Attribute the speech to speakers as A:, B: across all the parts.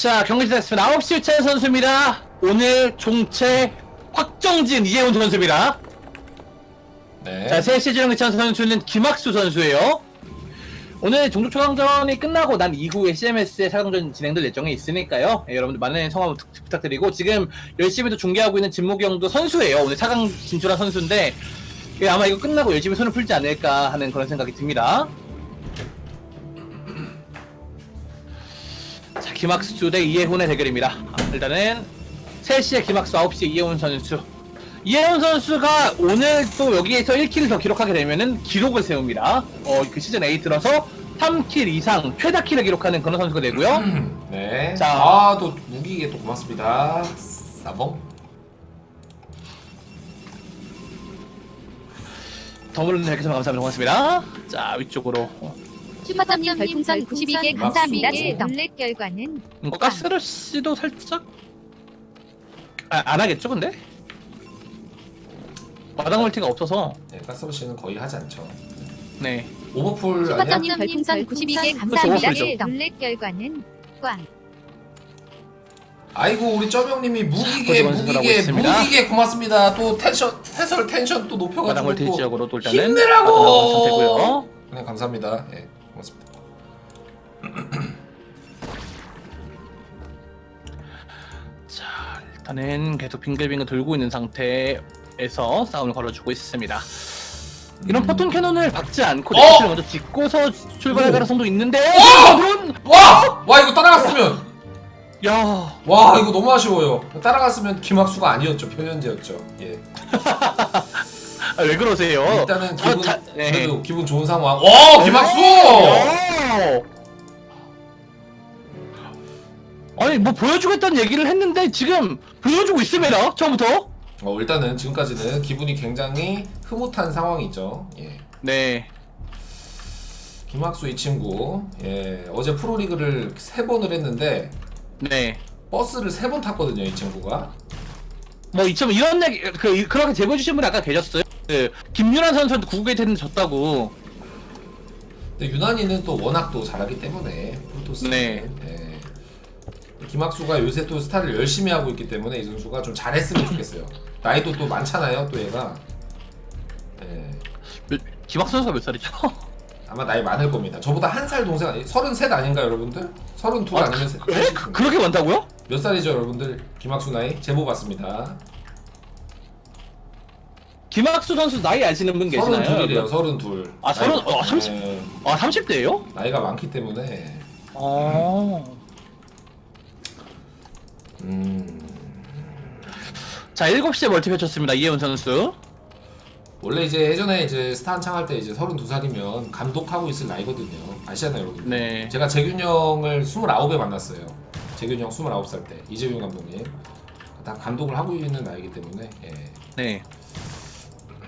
A: 자, 경기 시작했습니다. 9시 유찬 선수입니다. 오늘 종채 확정진 이재훈 선수입니다.
B: 네.
A: 자, 3시 주영 유찬 선수는 김학수 선수예요. 오늘 종족 초강전이 끝나고 난 이후에 CMS의 4강전 진행될 예정에 있으니까요. 예, 여러분들 많은 성원 부- 부탁드리고 지금 열심히 또 중계하고 있는 진목이 형도 선수예요. 오늘 4강 진출한 선수인데 예, 아마 이거 끝나고 열심히 손을 풀지 않을까 하는 그런 생각이 듭니다. 자, 김학수 대 이혜훈의 대결입니다. 아, 일단은 3시에 김학수, 9시에 이혜훈 선수. 이혜훈 선수가 오늘 또 여기에서 1킬을 더 기록하게 되면은 기록을 세웁니다. 어, 그 시즌 A 들어서 3킬 이상 최다 킬을 기록하는 그런 선수가 되고요.
B: 네.
A: 자.
B: 아, 또 무기게 또 고맙습니다. 사봉.
A: 더블은 께서 감사합니다. 고맙습니다. 자, 위쪽으로. 어,
C: 슈퍼점님 별풍선 92개 감사합니다. 놀래 결과는
A: 뭐 가스러시도 살짝 아, 안 하겠죠, 근데? 마당 멀티가 없어서
B: 네, 가스러시는 거의 하지 않죠.
A: 네.
B: 오버풀 아니야?
C: 슈퍼점님 별풍선 92개 감사합니다.
A: 오버풀이죠.
C: 놀래 결과는 꽝.
B: 아이고 우리
A: 연습을 하고
B: 무기게
A: 있습니다.
B: 무기게 고맙습니다. 또 텐션 해설 텐션 또
A: 마당
B: 높여가지고 또
A: 지역으로
B: 힘내라고!
A: 마당 나온 상태고요.
B: 그냥 감사합니다. 예, 고맙습니다.
A: 자, 일단은 계속 빙글빙글 돌고 있는 상태에서 싸움을 걸어주고 있습니다. 이런 포톤 캐논을 박지 않고
B: 어!
A: 네트를 먼저 짓고서 출발할
B: 오!
A: 가능성도 있는데
B: 어!
A: 드론!
B: 와! 와 이거 따라갔으면
A: 야,
B: 와 이거 너무 아쉬워요. 따라갔으면 김학수가 아니었죠. 표현제였죠. 예.
A: 아, 왜 그러세요?
B: 일단은
A: 저
B: 기분
A: 자- 네.
B: 그래도 기분 좋은 상황. 오 김학수!
A: 야! 아니 뭐 보여주겠다는 얘기를 했는데 지금 보여주고 있습니다. 처음부터.
B: 어, 일단은 지금까지는 기분이 굉장히 흐뭇한 상황이죠. 예.
A: 네.
B: 김학수 이 친구 예, 어제 프로리그를 세 번을 했는데
A: 네.
B: 버스를 세 번 탔거든요. 이 친구가.
A: 뭐 이처럼 이런 얘기 그 그렇게 제보 주신 분 아까 계셨어요. 그 김윤환 선수한테 구국에 했는데 졌다고.
B: 근데 유난히는 또 워낙 또 잘하기 때문에 프로토스는
A: 네.
B: 예. 김학수가 요새 또 스타를 열심히 하고 있기 때문에 이 선수가 좀 잘했으면 좋겠어요. 나이도 또 많잖아요. 또 얘가. 예.
A: 몇, 김학수 선수가 몇 살이죠?
B: 아마 나이 많을 겁니다. 저보다 한 살 동생 아니 33 아닌가 여러분들? 32
A: 아,
B: 아니면 세-
A: 왜? 그, 그렇게 많다고요?
B: 몇 살이죠 여러분들? 김학수 나이 제보 받습니다.
A: 김학수 선수 나이 아시는 분 계시나요?
B: 32이래요. 32.
A: 아, 서른- 어, 30?
B: 예,
A: 아 30대예요?
B: 나이가 많기 때문에
A: 어.
B: 음.
A: 자 7시에 멀티 펼쳤습니다. 이혜훈 선수.
B: 원래 이제 예전에 이제 스타 한창 할 때 이제 32살이면 감독하고 있을 나이거든요. 아시잖아요, 여러분.
A: 네.
B: 제가 재균 형을 29에 만났어요. 재균 형 29살 때 이재용 감독님. 다 감독을 하고 있는 나이기 때문에 예.
A: 네.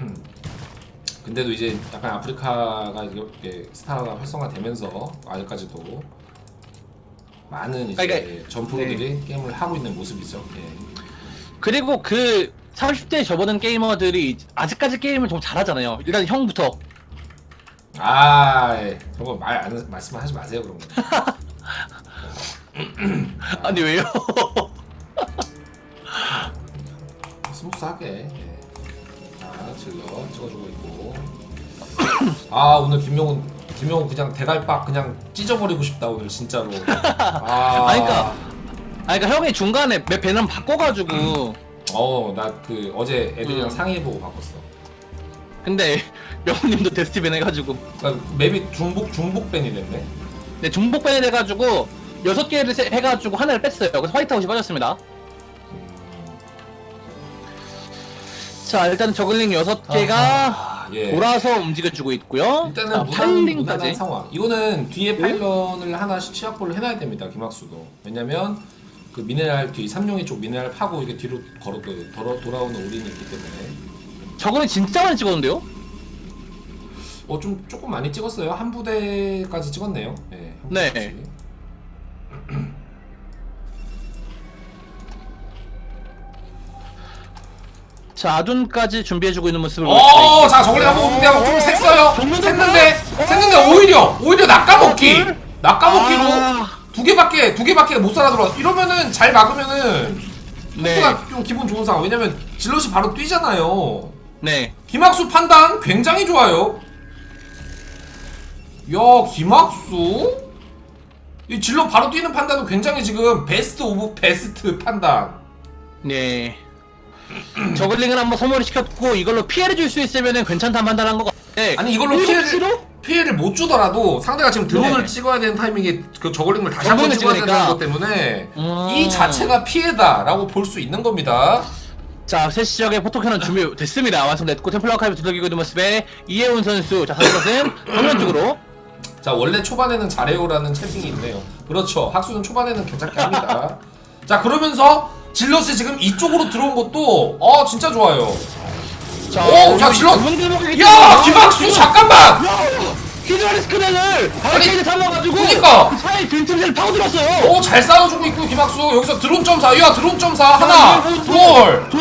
B: 근데도 이제 약간 아프리카가 이렇게 스타가 활성화되면서 아직까지도 많은 이제
A: 그러니까-
B: 전 프로들이 게임을 하고 있는 모습이죠. 예.
A: 그리고 그 30대 접어든 게이머들이 아직까지 게임을 좀 잘하잖아요. 일단 형부터.
B: 아, 예. 그런 거말 말씀하지 마세요 그런 거.
A: 아니 왜요?
B: 스무스하게. 예. 자, 질러 찍어주고 있고. 아 오늘 김명훈 김명훈 그냥 대갈박 그냥 찢어버리고 싶다 오늘 진짜로. 아,
A: 아니, 그러니까. 아 그러니까 형이 중간에 맵 배는 바꿔가지고
B: 어나 그 어제 애들이랑
A: 음.
B: 상의해보고 바꿨어.
A: 근데 명훈님도 데스티벤 해가지고
B: 그러니까 맵이 중복 중복 밴이 됐네.
A: 네 중복 밴 해가지고 여섯 개를 세- 해가지고 하나를 뺐어요. 그래서 화이트아웃이 빠졌습니다. 자 일단 저글링 여섯 개가
B: 아하, 예.
A: 돌아서 움직여주고 있고요.
B: 일단은
A: 자,
B: 무난, 무난한
A: 팔링까지.
B: 상황. 이거는 뒤에
A: 네?
B: 파일런을 하나씩 취약볼을 해놔야 됩니다. 김학수도. 왜냐면 그 미네랄 뒤 삼룡이 쪽 미네랄 파고 이게 뒤로 걸어 그 돌아, 돌아오는 우린이 있기 때문에
A: 저글링 진짜 많이 찍었는데요?
B: 어좀 조금 많이 찍었어요. 한 부대까지 찍었네요. 네. 한
A: 네.
B: 부대까
A: 자 아둔까지 준비해주고 있는 모습을
B: 어, 자 저걸 한번 근데 좀 샜어요.
A: 정면
B: 샜는데
A: 어.
B: 샜는데 오히려 오히려 낚아먹기.
A: 어, 둘?
B: 낚아먹기로
A: 아,
B: 두 개밖에 두 개밖에 못 살아 들어. 이러면은 잘 막으면은
A: 네.
B: 토스가 좀 기분 좋은 상황. 왜냐면 질럿이 바로 뛰잖아요.
A: 네.
B: 김학수 판단 굉장히 좋아요. 야 김학수 이 질럿 바로 뛰는 판단은 굉장히 지금 베스트 오브 베스트 판단.
A: 네. 저글링을 한번 소모를 시켰고 이걸로 피해를 줄 수 있으면 괜찮다 판단한 것 같은데
B: 아니 이걸로 피해를? 피해를 못 주더라도 상대가 지금 드론을
A: 네.
B: 찍어야 되는 타이밍에 그 저글링을 다시 한번 찍어야
A: 찍으니까.
B: 되는 것 때문에
A: 음.
B: 이 자체가 피해다라고 볼 수 있는 겁니다.
A: 자, 새 시작의 포토캐논 준비됐습니다. 완성됐고 템플러 아카이브 두들기고 있는 모습에 이혜훈 선수 자, 다른 것은 정면 쪽으로
B: 자 원래 초반에는 잘해요라는 채팅이 있네요. 그렇죠. 학수는 초반에는 괜찮게 합니다. 자 그러면서 질럿이 지금 이쪽으로 들어온 것도 어 진짜 좋아요.
A: 자,
B: 오, 자, 질럿!
A: 야,
B: 야 김학수 잠깐만.
A: 히드라리스크단을 바리케이드 잡아가지고
B: 그니까!
A: 사이 빈틈새를 파고들었어요.
B: 오 잘 싸워주고 있고 김학수 여기서 드론 점사 야 드론 점사
A: 자,
B: 하나 둘.
A: 둘,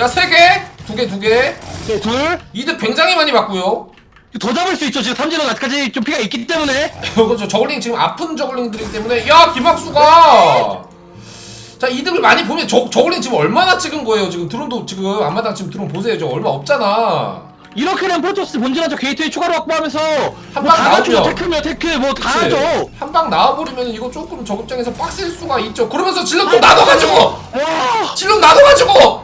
B: 야 세 개, 두 개, 두 개.
A: 네, 둘.
B: 이득 굉장히 많이 봤고요.
A: 더 잡을 수 있죠. 지금 삼진은 아직까지 좀 피가 있기 때문에.
B: 그렇죠. 저글링 지금 아픈 저글링들이기 때문에 야 김학수가 자 이득을 많이 보면 저 저글링 지금 얼마나 찍은 거예요. 지금 드론도 지금 앞마당 지금 드론 보세요. 저 얼마 없잖아.
A: 이렇게 되면 프로토스 본진한 저 게이트웨이 추가로 확보하면서 한뭐
B: 방. 나오죠.
A: 테크면 테크 뭐다
B: 그치?
A: 하죠.
B: 한 방 나와버리면 이거 조금 저급장에서 빡셀 수가 있죠. 그러면서 질럿 또 나눠가지고
A: 와!
B: 질럿 나눠가지고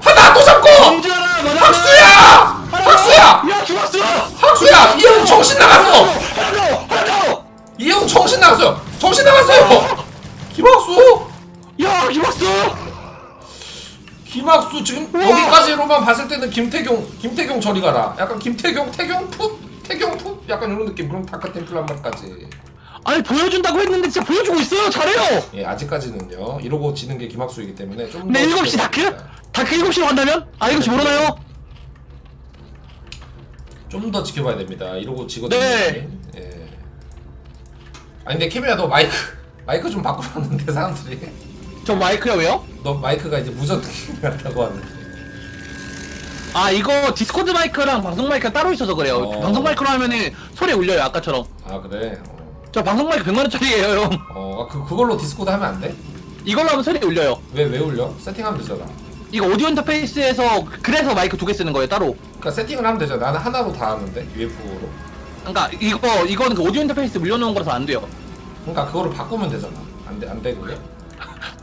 B: 여기까지로만 봤을 때는 김태경 김태경 저리 가라 약간 김태경 태경 풋 태경 풋 약간 이런 느낌 그럼 다크 템플 한 마리까지
A: 아니 보여준다고 했는데 진짜 보여주고 있어요. 잘해요.
B: 예 아직까지는요 이러고 지는 게 김학수이기 때문에 좀더
A: 근데 7시 다크? 다크 7시로 간다면? 아 7시 모르나요?
B: 좀 더 지켜봐야 됩니다 이러고 지거든요
A: 네.
B: 예 아니 근데 케미야 너 마이크 마이크 좀 바꾸었는데 사람들이
A: 저 마이크요 왜요?
B: 너 마이크가 이제 무선 느낌이 같다고 하는데
A: 아 이거 디스코드 마이크랑 방송 마이크가 따로 있어서 그래요.
B: 어.
A: 방송 마이크로 하면은 소리 울려요 아까처럼.
B: 아 그래
A: 저 방송 마이크 100만 원짜리예요 형.
B: 어, 어 그, 그걸로 디스코드 하면 안 돼?
A: 이걸로 하면 소리 울려요.
B: 왜 왜 울려? 세팅하면 되잖아
A: 이거 오디오 인터페이스에서 그래서 마이크 두 개 쓰는 거예요 따로.
B: 그러니까 세팅을 하면 되잖아. 나는 하나로 다 하는데 UFO로.
A: 그러니까 이거 이거는 그 오디오 인터페이스 물려놓은 거라서 안 돼요.
B: 그러니까 그거를 바꾸면 되잖아. 안돼 안돼 그게.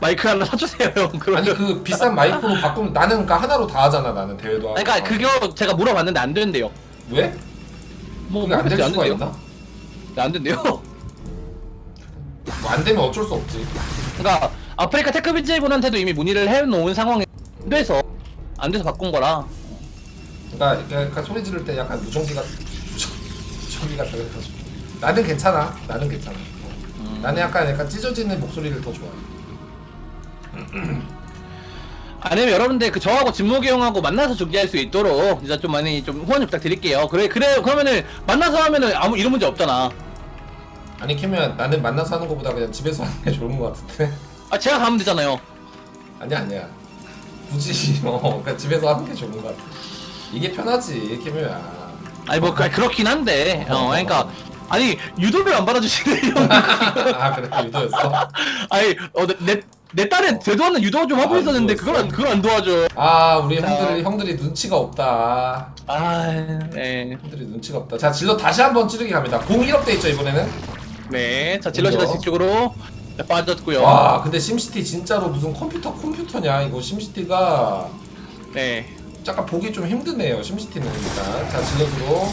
A: 마이크 하나 사주세요 형. 그러면.
B: 아니 그 비싼 마이크로 바꾸면 나는 그러니까 하나로 다 하잖아. 나는 대회도 하고.
A: 그러니까 그거 제가 물어봤는데 안 된대요.
B: 왜?
A: 뭐
B: 그게 안될
A: 모르겠어요.
B: 수가
A: 된대요.
B: 있나?
A: 네, 안 된대요.
B: 뭐안 되면 어쩔 수 없지.
A: 그러니까 아프리카 테크비즈 분한테도 이미 문의를 해놓은 상황이 돼서 안 돼서 바꾼 거라.
B: 그러니까, 그러니까 소리 지를 때 약간 무전기가 무전기가 그래가지고 나는 괜찮아. 나는 괜찮아. 어. 나는 약간 약간 찢어지는 목소리를 더 좋아해.
A: 아니면 여러분들 그 저하고 진목이 형하고 만나서 중계할 수 있도록 진짜 좀 많이 좀 후원 좀 부탁드릴게요. 그래 그래 그러면은 만나서 하면은 아무 이런 문제 없잖아.
B: 아니 캐면 나는 만나서 하는 것보다 그냥 집에서 하는 게 좋은 것 같은데.
A: 아 제가 가면 되잖아요.
B: 아니야 아니야. 굳이 어 그러니까 집에서 하는 게 좋은 것 같아. 이게 편하지 캐면야.
A: 아니 뭐 그- 그렇긴 한데 어 그러니까 아니 유도를 안 받아주시네요.
B: 아 그래 유도였어?
A: 아니 어 내 내 딸은 되도 않는 유도 좀 하고
B: 아,
A: 있었는데? 그걸 안 그걸 안 도와줘.
B: 아 우리
A: 자.
B: 형들이 형들이 눈치가 없다.
A: 아 네.
B: 형들이 눈치가 없다. 자 질러 다시 한번 찌르기 갑니다. 공 1업 돼 있죠 이번에는.
A: 네. 자
B: 먼저.
A: 다시 쪽으로 빠졌고요.
B: 와 근데 심시티 진짜로 무슨 컴퓨터 컴퓨터냐 이거 심시티가
A: 네.
B: 약간 보기 좀 힘드네요 심시티는 일단. 자 질럿으로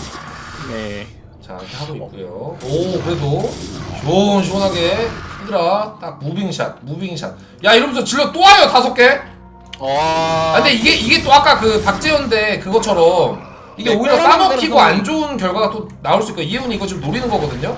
A: 네.
B: 자 이렇게 하고 있고요. 오 그래도 시원 시원하게 얘들아 딱 무빙샷 무빙샷. 야 이러면서 질럿 또 와요 다섯 개.
A: 와.
B: 아, 근데 이게 이게 또 아까 그 박재현 대 그것처럼 이게
A: 네,
B: 오히려
A: 그런
B: 싸먹히고 안 좋은 결과가 또 나올 수 있고 이해훈이 이거 지금 노리는 거거든요.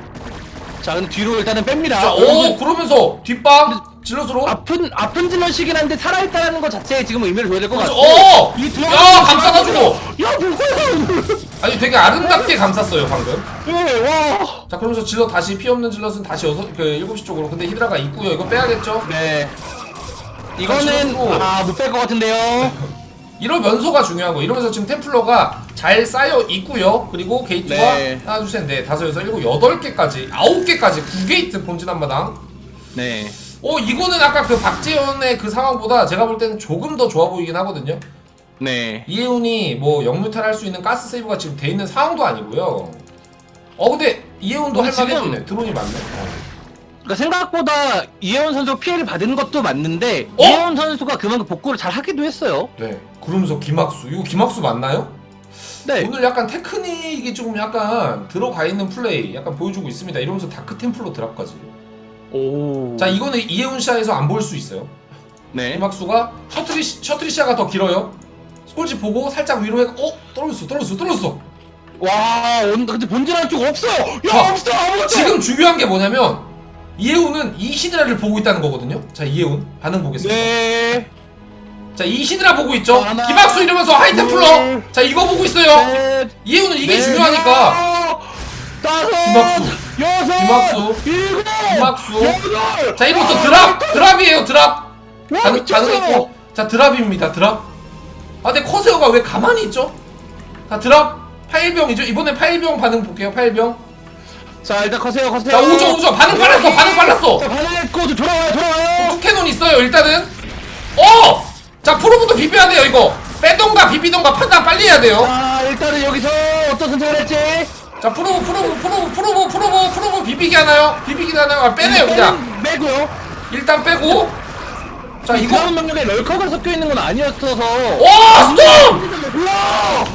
A: 자 근데 뒤로 일단은 뺍니다.
B: 자, 오 그러면서 뒷방 질럿으로.
A: 아픈 아픈 질럿이긴 한데 살아있다는 것 자체에 지금 의미를 줘야 될것
B: 그렇죠.
A: 이 두-
B: 야, 감싸가지고!
A: 야 뭐야?
B: 아니 되게 아름답게 감쌌어요 방금.
A: 네, 와.
B: 자 그러면서 질럿 다시 피 없는 질럿은 다시 여섯 그 일곱 시 쪽으로. 근데 히드라가 있고요. 이거 빼야겠죠.
A: 네. 이거는
B: 오.
A: 아못 뺄 것 같은데요.
B: 이러면서가 중요한 거. 이러면서 지금 템플러가 잘 쌓여 있고요. 그리고 게이트가
A: 네.
B: 하나 둘 셋 넷 다섯 여섯 일곱 여덟 개까지 아홉 개까지 구 게이트 본진 한마당.
A: 네.
B: 어 이거는 아까 그 박재현의 그 상황보다 제가 볼 때는 조금 더 좋아 보이긴 하거든요.
A: 네.
B: 이혜훈이 뭐 영무탈 할 수 있는 가스 세이브가 지금 돼 있는 상황도 아니고요. 어 근데 이혜훈도 할
A: 지금-
B: 만해 보이네. 드론이 많네. 어.
A: 그러니까 생각보다 이혜원 선수가 피해를 받은 것도 맞는데
B: 어?
A: 이혜원 선수가 그만큼 복구를 잘 하기도 했어요.
B: 네. 그러면서 김학수. 이거 김학수 맞나요?
A: 네.
B: 오늘 약간 테크닉이 조금 약간 들어가 있는 플레이 약간 보여주고 있습니다. 이러면서 다크 템플로 드랍까지.
A: 오.
B: 자 이거는 이혜훈 샤에서 안 보일 수 있어요.
A: 네.
B: 김학수가 셔트리 셔트리시아가 더 길어요. 스콜지 보고 살짝 위로 해. 어 떨어졌어, 떨어졌어, 떨어졌어.
A: 와, 온- 근데 본질 한쪽 없어. 야,
B: 자,
A: 없어. 아무것도.
B: 지금 중요한 게 뭐냐면 이혜훈은 이 시드라를 보고 있다는 거거든요. 자 이혜훈 반응 보겠습니다.
A: 네.
B: 자 이 시드라 보고 있죠.
A: 하나,
B: 김학수 이러면서 하이템플러.
A: 둘,
B: 자 이거 보고 있어요.
A: 넷,
B: 이혜훈은 이게
A: 네,
B: 중요하니까.
A: 다섯,
B: 김학수.
A: 여섯,
B: 김학수.
A: 일곱,
B: 김학수.
A: 여덟.
B: 자 이로써
A: 아,
B: 드랍 드랍이에요 드랍.
A: 와, 미쳤어.
B: 있고. 자 드랍입니다 드랍. 아 근데 커세어가 왜 가만히 있죠? 자 드랍 파일병이죠. 이번에 파일병 반응 볼게요 파일병.
A: 자, 일단 커세요, 커세요.
B: 자 오죠 오죠 반응 빨랐어 반응 빨랐어.
A: 자, 반응했고 저 돌아와요, 돌아와요.
B: 투캐논 있어요 일단은 어! 자 프로부터 비벼야 돼요 이거 빼던가 비비던가 판단 빨리 해야 돼요
A: 자, 일단은 여기서 어떤 선택을 할지.
B: 자 프로브 프로브 프로브 프로브 프로브 프로브 비비기 하나요? 비비기 하나요? 아, 빼내요 그냥
A: 빼고요.
B: 일단 빼고 자
A: 이거
B: 이거
A: 명령에 럴커가 섞여 있는 건 아니었어서.
B: 오 스톱!
A: 우와!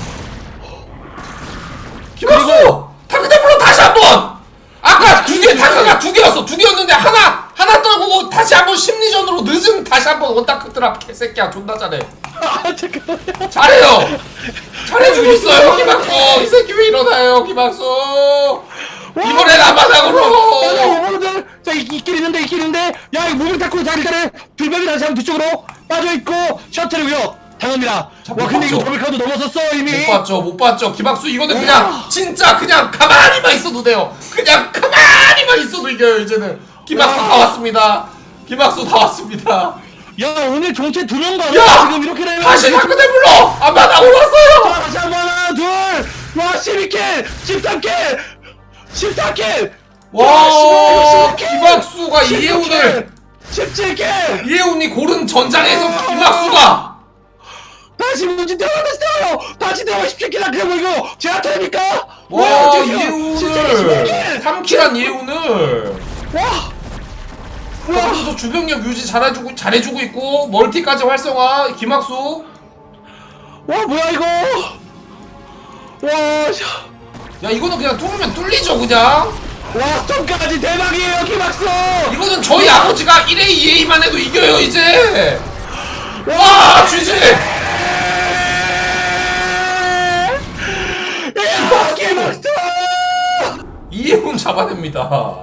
B: 김학수! 타크테플로 다시 한 번 아까 두 개 타크가 두 개였어 두 개였는데 하나 하나 떨고 다시 한 번 심리전으로 늦은 다시 한 번 원타크 드랍 개새끼야 존나 잘해
A: 아, 잠깐만요.
B: 잘해요! 잘해주고 있어요 김학수! 이 새끼 왜 일어나요 김학수? 이번엔
A: 아,
B: 앞바닥으로!
A: 오버로드 자 이- 있긴 있는데 있긴 있는데! 야 이거 몸을 닦고 자 일단은 불법이 다시 한번 뒤쪽으로 빠져있고 셔틀을 위협 당합니다.
B: 자,
A: 와
B: 못
A: 근데 이거
B: 봤죠?
A: 더블 카드 넘어섰어 이미!
B: 못 봤죠 못 봤죠. 김학수 이거는 그냥 진짜 그냥 가만히만 있어도 돼요. 그냥 가만히만 있어도 이겨요 이제는. 김학수
A: 야.
B: 다 왔습니다. 김학수 다 왔습니다
A: 야 오늘 종체 두 명 가네.
B: 야!
A: 지금 이렇게 되면
B: 다시 타크테블로 앞바닥으로 왔어요!
A: 자 다시 한번 하나 둘와 12킬! 13킬! 14킬!
B: 와 김학수가 이혜훈을
A: 17킬!
B: 이혜훈이 고른 전장에서
A: 아.
B: 김학수가!
A: 다시 문진 들어갔어요! 다시 들어가 17킬 나 그냥 뭐 이거! 제라토입니까?
B: 와
A: 지금 17킬
B: 3킬한 이혜훈을.
A: 와
B: 그러면서 주병력 유지 잘해주고 잘해주고 있고 멀티까지 활성화 김학수.
A: 와 뭐야 이거? 와, 샤.
B: 야 이거는 그냥 뚫으면 뚫리죠 그냥.
A: 와 스톰까지 대박이에요 김학수!
B: 이거는 저희 아버지가 1A 2A만 해도 이겨요 이제. 와 주지!
A: 야 김학수!
B: 이혜훈 잡아냅니다